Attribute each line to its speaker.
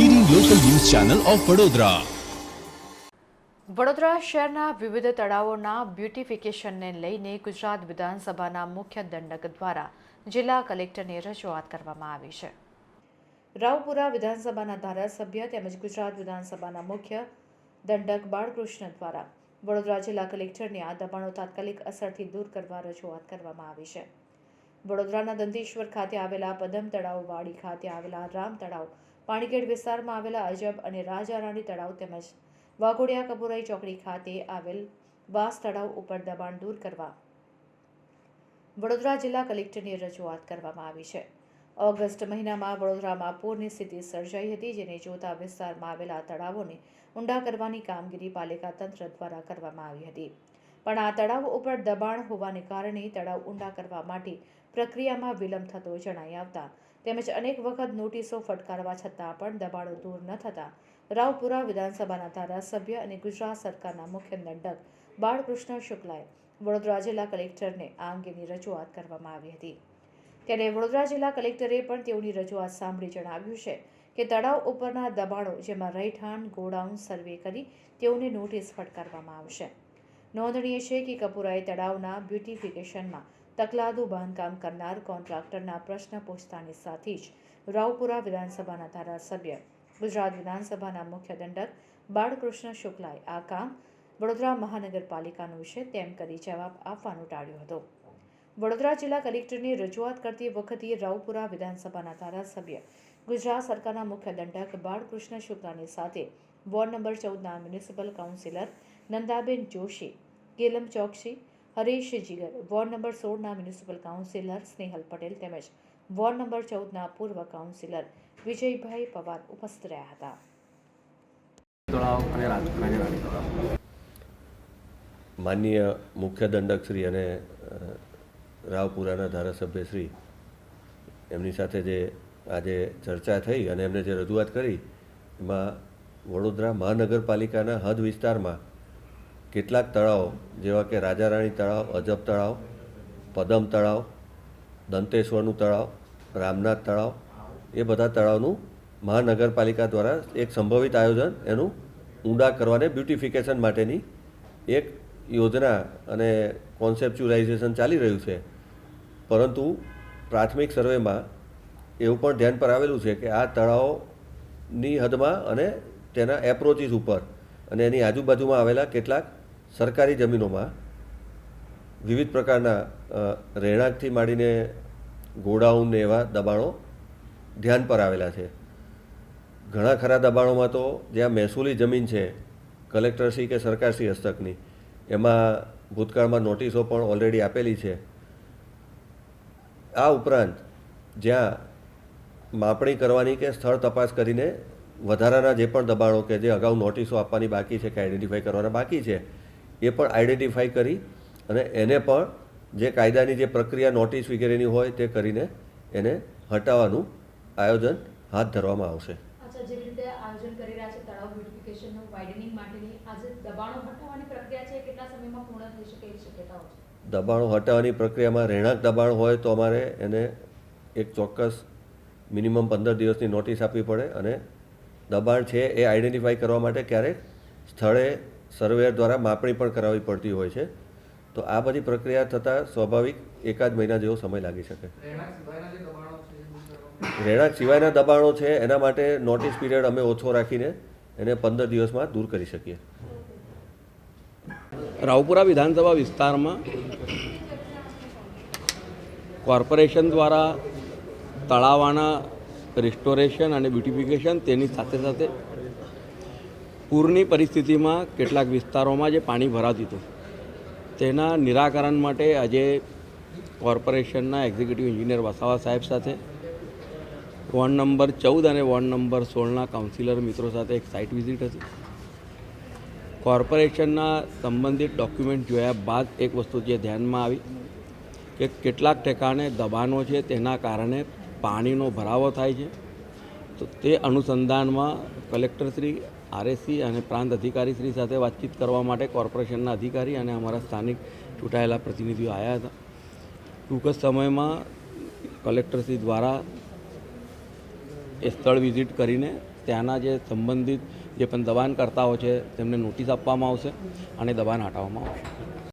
Speaker 1: Channel of Vadodara
Speaker 2: Vadodara શહેરના વિવિધ તળાવોના બ્યુટિફિકેશનને લઈને ગુજરાત વિધાનસભાના મુખ્ય દંડક દ્વારા જિલ્લા કલેક્ટરને રજૂઆત કરવામાં આવી છે. રાવપુરા વિધાનસભાના ધારાસભ્ય તેમજ ગુજરાત વિધાનસભાના મુખ્ય દંડક બાળકૃષ્ણ દ્વારા વડોદરા જિલ્લા કલેક્ટરને આ દબાણો તાત્કાલિક અસરથી દૂર કરવા રજૂઆત કરવામાં આવી છે. વડોદરાના દંતેશ્વર ખાતે આવેલા પદમ તળાવ, વાડી ખાતે આવેલા રામ તળાવ પાણીગેટ વિસ્તારમાં આવેલા અજબ અને રાજા રાણી તળાવ તેમજ વાઘોડિયા કપુરાઈ ચોકડી ખાતે આવેલ વાસ તળાવ ઉપર દબાણ દૂર કરવા વડોદરા જિલ્લા કલેક્ટરની રજૂઆત કરવામાં આવી છે. ઓગસ્ટ મહિનામાં વડોદરામાં પૂરની સ્થિતિ સર્જાઈ હતી, જેને જોતા વિસ્તારમાં આવેલા તળાવોને ઊંડા કરવાની કામગીરી પાલિકા તંત્ર દ્વારા કરવામાં આવી હતી. પણ આ તળાવ ઉપર દબાણ હોવાને કારણે તળાવ ઊંડા કરવા માટે પ્રક્રિયામાં વિલંબ થતો જણાઈ આવતા તેમજ અનેક વખત નોટિસો ફટકારવા છતાં પણ દબાણો દૂર ન થતાં રાવપુરા વિધાનસભાના ધારાસભ્ય અને ગુજરાત સરકારના મુખ્ય દંડક બાળકૃષ્ણ શુક્લાએ વડોદરા જિલ્લા કલેક્ટરને આ અંગેની રજૂઆત કરવામાં આવી હતી. ત્યારે વડોદરા જિલ્લા કલેક્ટરે પણ તેઓની રજૂઆત સાંભળી જણાવ્યું છે કે તળાવ ઉપરના દબાણો જેમાં રહેઠાણ, ગોડાઉન સર્વે કરી તેઓને નોટિસ ફટકારવામાં આવશે. નોંધનીય છે કે કપૂરાએ તળાવના બ્યુટિફિકેશનમાં તકલાદુ બાંધકામ કરનાર કોન્ટ્રાક્ટરના પ્રશ્ન પૂછતાની સાથે જ રાવપુરા વિધાનસભાના ધારાસભ્ય, ગુજરાત વિધાનસભાના મુખ્ય દંડક બાળકૃષ્ણ શુક્લાએ આ કામ વડોદરા મહાનગરપાલિકાનું છે તેમ કરી જવાબ આપવાનું ટાળ્યો હતો. વડોદરા જિલ્લા કલેક્ટરની રજૂઆત કરતી વખતે રાવપુરા વિધાનસભાના ધારાસભ્ય, ગુજરાત સરકારના મુખ્ય દંડક બાળકૃષ્ણ શુક્લાની સાથે વોર્ડ નંબર ચૌદના મ્યુનિસિપલ કાઉન્સિલર નંદાબેન જોશી, કેલમ ચોકસી હરીશ જીગર વોર્ડ નંબર સોળના મ્યુનિસિપલ કાઉન્સિલર સ્નેહલ પટેલ તેમજ વોર્ડ નંબર ચૌદના પૂર્વ કાઉન્સિલર વિજયભાઈ પવાર ઉપસ્થિત રહ્યા હતા.
Speaker 3: માનનીય મુખ્ય દંડકશ્રી અને રાવપુરાના રાવપુરાના ધારાસભ્યશ્રી એમની સાથે જે આજે ચર્ચા થઈ અને એમને જે રજૂઆત કરી એમાં વડોદરા મહાનગરપાલિકાના હદ વિસ્તારમાં કેટલાક તળાવો, જેવા કે રાજા રાણી તળાવ, અજબ તળાવ, પદમ તળાવ, દંતેશ્વરનું તળાવ, રામનાથ તળાવ, એ બધા તળાવનું મહાનગરપાલિકા દ્વારા એક સંભવિત આયોજન એનું ઊંડા કરવાને બ્યુટિફિકેશન માટેની એક યોજના અને કોન્સેપ્ચ્યુલાઇઝેશન ચાલી રહ્યું છે. પરંતુ પ્રાથમિક સર્વેમાં એવું પણ ધ્યાન પર આવેલું છે કે આ તળાવની હદમાં અને તેના એપ્રોચીસ ઉપર અને એની આજુબાજુમાં આવેલા કેટલાક સરકારી જમીનોમાં વિવિધ પ્રકારના રહેણાંકથી માંડીને ગોડાઉન એવા દબાણો ધ્યાન પર આવેલા છે. ઘણા ખરા દબાણોમાં તો જ્યાં મહેસૂલી જમીન છે, કલેક્ટરશ્રી કે સરકારશ્રી હસ્તકની, એમાં ભૂતકાળમાં નોટિસો પણ ઓલરેડી આપેલી છે. આ ઉપરાંત જ્યાં માપણી કરવાની કે સ્થળ તપાસ કરીને વધારાના જે પણ દબાણો કે જે અગાઉ નોટિસો આપવાની બાકી છે કે આઈડેન્ટિફાઈ કરવાના બાકી છે એ પણ આઈડેન્ટિફાઈ કરી અને એને પણ જે કાયદાની જે પ્રક્રિયા નોટિસ વગેરેની હોય તે કરીને એને હટાવવાનું આયોજન હાથ ધરવામાં આવશે. દબાણો હટાવવાની પ્રક્રિયામાં રહેણાંક દબાણ હોય તો અમારે એને એક ચોક્કસ મિનિમમ પંદર દિવસની નોટિસ આપવી પડે અને દબાણ છે એ આઈડેન્ટિફાઈ કરવા માટે ક્યારેક સ્થળે સર્વેયર દ્વારા માપણી પણ કરાવવી પડતી હોય છે. તો આ બધી પ્રક્રિયા થતાં સ્વાભાવિક એકાદ મહિના જેવો સમય લાગી શકે. રહેણાંક સિવાયના દબાણો છે એના માટે નોટિસ પીરિયડ અમે ઓછો રાખીને એને પંદર દિવસમાં દૂર કરી શકીએ.
Speaker 4: રાવપુરા વિધાનસભા વિસ્તારમાં કોર્પોરેશન દ્વારા તળાવાના રિસ્ટોરેશન અને બ્યુટિફિકેશન તેની સાથે સાથે પૂરની પરિસ્થિતિમાં કેટલાક વિસ્તારોમાં જે પાણી ભરાતું હતું, તેના નિરાકરણ માટે આજે કોર્પોરેશનના એક્ઝિક્યુટિવ એન્જિનિયર વસાવા સાહેબ સાથે, વોર્ડ નંબર ચૌદ અને વોર્ડ નંબર સોળના કાઉન્સિલર મિત્રો સાથે એક સાઇટ વિઝિટ હતી. કોર્પોરેશનના સંબંધિત ડોક્યુમેન્ટ જોયા બાદ એક વસ્તુ જે ધ્યાનમાં આવી કે કેટલાક ઠેકાણે દબાણો છે, તેના કારણે પાણીનો ભરાવો થાય છે. તો તે અનુસંધાનમાં કલેક્ટરશ્રી આરએસસી અને પ્રાંત અધિકારીશ્રી સાથે વાતચીત કરવા માટે કોર્પોરેશનના અધિકારી અને અમારા સ્થાનિક ચૂંટાયેલા પ્રતિનિધિઓ આવ્યા હતા. ટૂંક જ સમયમાં કલેક્ટરશ્રી દ્વારા એ સ્થળ વિઝિટ કરીને ત્યાંના જે સંબંધિત જે પણ દબાણકર્તાઓ છે તેમને નોટિસ આપવામાં આવશે અને દબાણ હટાવવામાં આવશે.